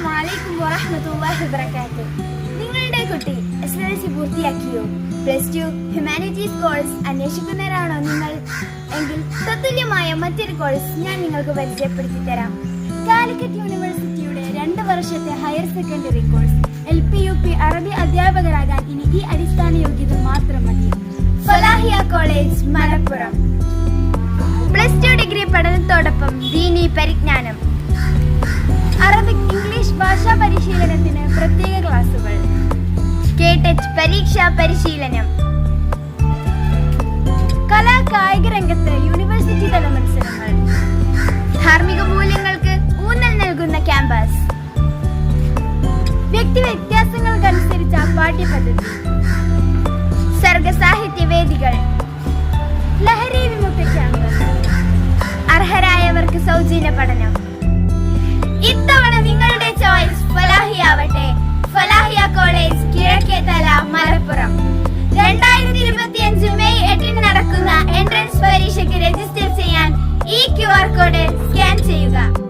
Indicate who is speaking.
Speaker 1: അസ്സലാമലൈക്കും വറഹ്മത്തുള്ളാഹി വബറകാതുഹു. നിങ്ങളുടെ കുട്ടി എസ് എൽ സി പൂർത്തിയാക്കിയോ? പ്ലസ് ടു ഹ്യൂമാനിറ്റീസ് കോഴ്സ് അന്വേഷിക്കുന്നവരാണോ നിങ്ങൾ? എങ്കിൽ തത്തുല്യമായ മറ്റൊരു കോഴ്സ് ഞാൻ നിങ്ങൾക്ക് പരിചയപ്പെടുത്തി തരാം കാലിക്കറ്റ് യൂണിവേഴ്സിറ്റിയുടെ രണ്ട് വർഷത്തെ higher secondary course L P U P അറബി അധ്യാപകരാകാൻ ഇനി ഈ അടിസ്ഥാന യോഗ്യത മാത്രം മതി. Falahiya college Malappuram. Plus two degree പഠനത്തോടൊപ്പം ദീനി പരിജ്ഞാനം. കെ ടച്ച് പരീക്ഷാ പരിശീലനം. കലാ കായിക രംഗത്ത് യൂണിവേഴ്സിറ്റി തല മത്സരങ്ങൾ. ധാർമ്മിക മൂല്യങ്ങൾക്ക് ഊന്നൽ നൽകുന്ന ക്യാമ്പസ് വ്യക്തി വ്യത്യാസങ്ങൾക്കനുസരിച്ച പാഠ്യപദ്ധതി. സർഗസാഹിത്യ വേദികൾ. ക്യൂആർ സ്കാൻ ചെയ്യുക.